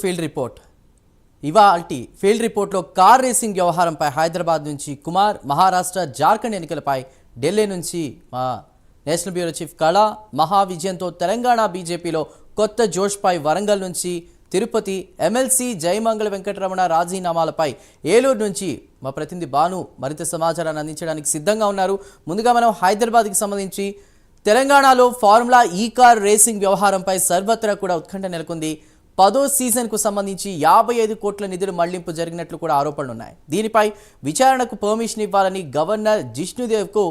Field report. ఇవాల్టి field రిపోర్ట్లో car racing వ్యవహారంపై హైదరాబాద్ నుంచి కుమార్ మహారాష్ట్ర జార్ఖండ్ ఎన్నికలపై ఢిల్లీ నుంచి మా నేషనల్ బ్యూరో చీఫ్ కళ మహా విజయంతో తెలంగాణ బీజేపీలో కొత్త జోష్పై వరంగల్ నుంచి తిరుపతి ఎమ్మెల్సీ జయమంగళ వెంకటరమణ రాజీనామాలపై ఏలూరు నుంచి మా ప్రతినిధి భాను మరింత సమాచారాన్ని అందించడానికి సిద్ధంగా ఉన్నారు. ముందుగా మనం హైదరాబాద్కి సంబంధించి తెలంగాణలో ఫార్ములా ఈ కార్ రేసింగ్ వ్యవహారంపై సర్వత్రా కూడా ఉత్కంఠ నెలకొంది. పదో సీజన్కు సంబంధించి యాభై ఐదు కోట్ల నిధులు మళ్ళింపు జరిగినట్లు కూడా ఆరోపణలు ఉన్నాయి. దీనిపై విచారణకు పర్మిషన్ ఇవ్వాలని గవర్నర్ జిష్ణుదేవ్కు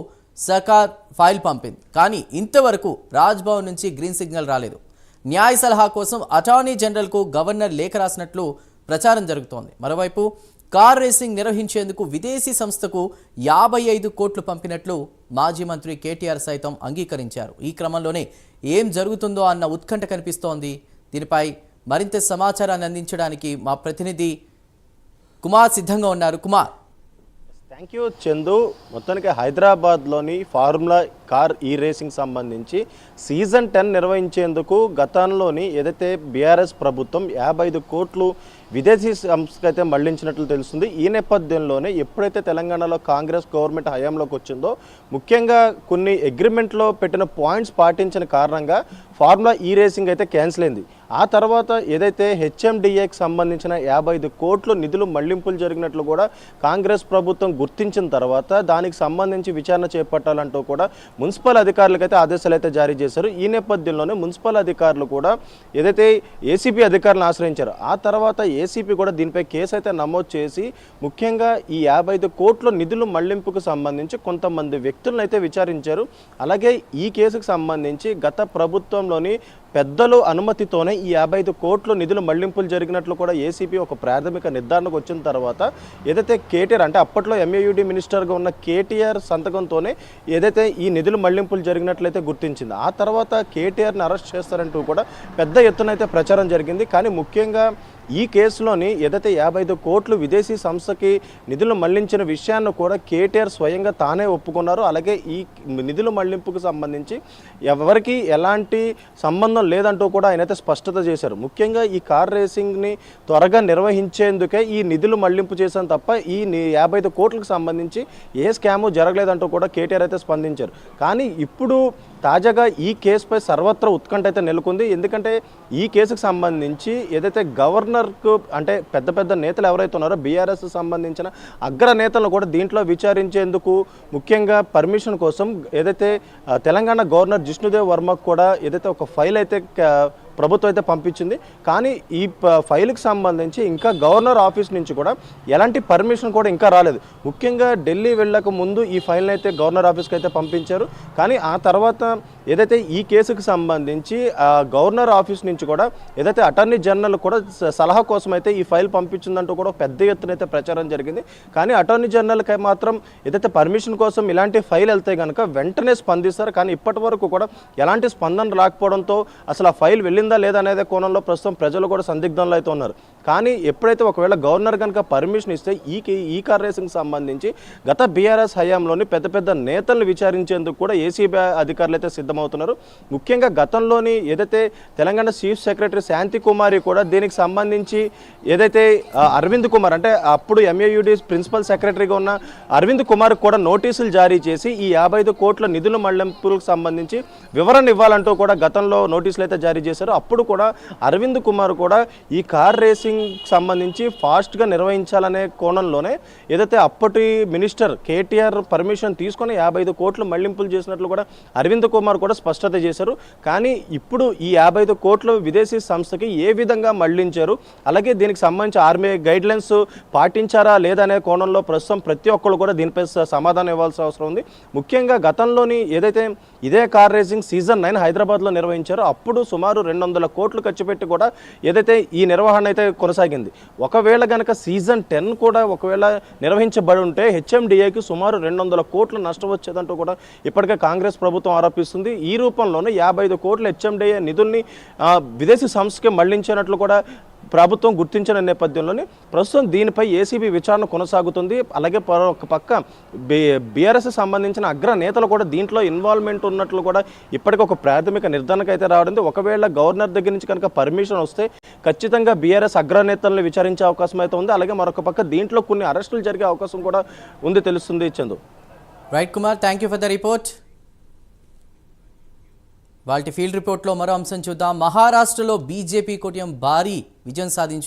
సర్కార్ ఫైల్ పంపింది. కానీ ఇంతవరకు రాజ్భవన్ నుంచి గ్రీన్ సిగ్నల్ రాలేదు. న్యాయ సలహా కోసం అటార్నీ జనరల్కు గవర్నర్ లేఖ రాసినట్లు ప్రచారం జరుగుతోంది. మరోవైపు కార్ రేసింగ్ నిర్వహించేందుకు విదేశీ సంస్థకు యాభై ఐదు కోట్లు పంపినట్లు మాజీ మంత్రి కేటీఆర్ సైతం అంగీకరించారు. ఈ క్రమంలోనే ఏం జరుగుతుందో అన్న ఉత్కంఠ కనిపిస్తోంది. దీనిపై మరింత సమాచారాన్ని అందించడానికి మా ప్రతినిధి కుమార్ సిద్ధంగా ఉన్నారు. కుమార్. Thank you Chandu. మొత్తానికి హైదరాబాద్లోని ఫార్ములా కార్ ఈ రేసింగ్ సంబంధించి సీజన్ టెన్ నిర్వహించేందుకు గతంలోని ఏదైతే బీఆర్ఎస్ ప్రభుత్వం యాభై ఐదు కోట్లు విదేశీ సంస్థకు అయితే మళ్ళించినట్లు తెలుస్తుంది. ఈ నేపథ్యంలోనే ఎప్పుడైతే తెలంగాణలో కాంగ్రెస్ గవర్నమెంట్ హయాంలోకి వచ్చిందో ముఖ్యంగా కొన్ని అగ్రిమెంట్లో పెట్టిన పాయింట్స్ పాటించిన కారణంగా ఫార్ములా ఈ రేసింగ్ అయితే క్యాన్సిల్ అయింది. ఆ తర్వాత ఏదైతే హెచ్ఎండిఏకి సంబంధించిన యాభై ఐదు కోట్లు నిధులు మళ్ళింపులు జరిగినట్లు కూడా కాంగ్రెస్ ప్రభుత్వం గుర్తించిన తర్వాత దానికి సంబంధించి విచారణ చేపట్టాలంటూ కూడా మున్సిపల్ అధికారులకు అయితే ఆదేశాలు అయితే జారీ చేశారు. ఈ నేపథ్యంలోనే మున్సిపల్ అధికారులు కూడా ఏదైతే ఏసీబీ అధికారులను ఆశ్రయించారు ఆ తర్వాత ఏసీపీ కూడా దీనిపై కేసు అయితే నమోదు చేసి ముఖ్యంగా ఈ యాభై ఐదు కోట్ల నిధులు మళ్ళింపుకు సంబంధించి కొంతమంది వ్యక్తులను అయితే విచారించారు. అలాగే ఈ కేసుకు సంబంధించి గత ప్రభుత్వంలోని పెద్దలు అనుమతితోనే ఈ యాభై ఐదు కోట్ల నిధులు మళ్ళింపులు జరిగినట్లు కూడా ఏసీపీ ఒక ప్రాథమిక నిర్ధారణకు వచ్చిన తర్వాత ఏదైతే కేటీఆర్ అంటే అప్పట్లో ఎంఏయుడి మినిస్టర్గా ఉన్న కేటీఆర్ సంతకంతోనే ఏదైతే ఈ నిధులు మళ్ళింపులు జరిగినట్లయితే గుర్తించింది. ఆ తర్వాత కేటీఆర్ని అరెస్ట్ చేస్తారంటూ కూడా పెద్ద ఎత్తున అయితే ప్రచారం జరిగింది. కానీ ముఖ్యంగా ఈ కేసులోని ఏదైతే యాభై ఐదు కోట్లు విదేశీ సంస్థకి నిధులు మళ్ళించిన విషయాన్ని కూడా కేటీఆర్ స్వయంగా తానే ఒప్పుకున్నారు. అలాగే ఈ నిధుల మళ్ళింపుకు సంబంధించి ఎవరికి ఎలాంటి సంబంధం లేదంటూ కూడా ఆయన అయితే స్పష్టత చేశారు. ముఖ్యంగా ఈ కార్ రేసింగ్ని త్వరగా నిర్వహించేందుకే ఈ నిధులు మళ్ళింపు చేశాను తప్ప ఈ యాభై ఐదు కోట్లకు సంబంధించి ఏ స్కాము జరగలేదంటూ కూడా కేటీఆర్ అయితే స్పందించారు. కానీ ఇప్పుడు తాజాగా ఈ కేసుపై సర్వత్ర ఉత్కంఠ అయితే నెలకొంది. ఎందుకంటే ఈ కేసుకు సంబంధించి ఏదైతే గవర్నర్కు అంటే పెద్ద పెద్ద నేతలు ఎవరైతే ఉన్నారో బీఆర్ఎస్ సంబంధించిన అగ్ర నేతలను కూడా దీంట్లో విచారించేందుకు ముఖ్యంగా పర్మిషన్ కోసం ఏదైతే తెలంగాణ గవర్నర్ జిష్ణుదేవ్ వర్మకు కూడా ఏదైతే ఒక ఫైల్ అయితే ప్రభుత్వం అయితే పంపించింది. కానీ ఈ ప- ఫైల్కి సంబంధించి ఇంకా గవర్నర్ ఆఫీస్ నుంచి కూడా ఎలాంటి పర్మిషన్ కూడా ఇంకా రాలేదు. ముఖ్యంగా ఢిల్లీ వెళ్ళక ముందు ఈ ఫైల్ని అయితే గవర్నర్ ఆఫీస్కి అయితే పంపించారు. కానీ ఆ తర్వాత ఏదైతే ఈ కేసుకు సంబంధించి గవర్నర్ ఆఫీస్ నుంచి కూడా ఏదైతే అటార్నీ జనరల్ కూడా స- సలహా కోసం అయితే ఈ ఫైల్ పంపించిందంటూ కూడా పెద్ద ఎత్తున అయితే ప్రచారం జరిగింది. కానీ అటార్నీ జనరల్కి మాత్రం ఏదైతే పర్మిషన్ కోసం ఇలాంటి ఫైల్ వెళ్తే కనుక వెంటనే స్పందిస్తారు. కానీ ఇప్పటి వరకు కూడా ఎలాంటి స్పందన రాకపోవడంతో అసలు ఆ ఫైల్ జరిగిందా లేదా అనేది కోణంలో ప్రస్తుతం ప్రజలు కూడా సందిగ్ధంలో అయితే ఉన్నారు. కానీ ఎప్పుడైతే ఒకవేళ గవర్నర్ కనుక పర్మిషన్ ఇస్తే ఈ కే- ఈ కార్ రేసింగ్ సంబంధించి గత బీఆర్ఎస్ హయాంలోని పెద్ద పెద్ద నేతలను విచారించేందుకు కూడా ఏసీబీ అధికారులు అయితే సిద్ధమవుతున్నారు. ముఖ్యంగా గతంలోని ఏదైతే తెలంగాణ చీఫ్ సెక్రటరీ శాంతి కుమారి కూడా దీనికి సంబంధించి ఏదైతే అరవింద్ కుమార్ అంటే అప్పుడు ఎంఏయుడి ప్రిన్సిపల్ సెక్రటరీగా ఉన్న అరవింద్ కుమార్ కూడా నోటీసులు జారీ చేసి ఈ యాభై ఐదు కోట్ల నిధుల మళ్ళింపులకు సంబంధించి వివరణ ఇవ్వాలంటూ కూడా గతంలో నోటీసులు అయితే జారీ చేశారు. అప్పుడు కూడా అరవింద్ కుమార్ కూడా ఈ కార్ రేసింగ్ సంబంధించి ఫాస్ట్గా నిర్వహించాలనే కోణంలోనే ఏదైతే అప్పటి మినిస్టర్ కేటీఆర్ పర్మిషన్ తీసుకొని యాభై ఐదు కోట్లు మళ్ళింపులు చేసినట్లు కూడా అరవింద్ కుమార్ కూడా స్పష్టత చేశారు. కానీ ఇప్పుడు ఈ యాభై ఐదు కోట్లు విదేశీ సంస్థకి ఏ విధంగా మళ్ళించారు? అలాగే దీనికి సంబంధించి ఆర్మీ గైడ్ లైన్స్ పాటించారా లేదనే కోణంలో ప్రస్తుతం ప్రతి ఒక్కరు కూడా దీనిపై సమాధానం ఇవ్వాల్సిన అవసరం ఉంది. ముఖ్యంగా గతంలోని ఏదైతే ఇదే కార్ రేసింగ్ సీజన్ నైన్ హైదరాబాద్లో నిర్వహించారో అప్పుడు సుమారు రెండు వందల కోట్లు ఖర్చు పెట్టి కూడా ఏదైతే ఈ నిర్వహణ అయితే కొనసాగింది. ఒకవేళ గనక సీజన్ టెన్ కూడా ఒకవేళ నిర్వహించబడి ఉంటే హెచ్ఎండిఏకి సుమారు రెండు వందల కోట్లు నష్టం వచ్చేదంటూ కూడా ఇప్పటికే కాంగ్రెస్ ప్రభుత్వం ఆరోపిస్తుంది. ఈ రూపంలోనే యాభై ఐదు కోట్ల హెచ్ఎండిఏ నిధుల్ని విదేశీ సంస్థకి మళ్ళించినట్లు కూడా ప్రభుత్వం గుర్తించిన నేపథ్యంలోనే ప్రస్తుతం దీనిపై ఏసీబీ విచారణ కొనసాగుతుంది. అలాగే ఒక పక్క బీఆర్ఎస్ సంబంధించిన అగ్ర నేతలు కూడా దీంట్లో ఇన్వాల్వ్మెంట్ ఉన్నట్లు కూడా ఇప్పటికి ఒక ప్రాథమిక నిర్ధారణకు అయితే రావడంతో ఒకవేళ గవర్నర్ దగ్గర నుంచి కనుక పర్మిషన్ వస్తే ఖచ్చితంగా బీఆర్ఎస్ అగ్రనేతలను విచారించే అవకాశం అయితే ఉంది. అలాగే మరొక పక్క దీంట్లో కొన్ని అరెస్టులు జరిగే అవకాశం కూడా ఉంది తెలుస్తుంది. Chandu. Right Kumar thank you for the report వాటి ఫీల్డ్ రిపోర్ట్లో మరో అంశం చూద్దాం. మహారాష్ట్రలో బీజేపీ కూటమి భారీ విజయం సాధించి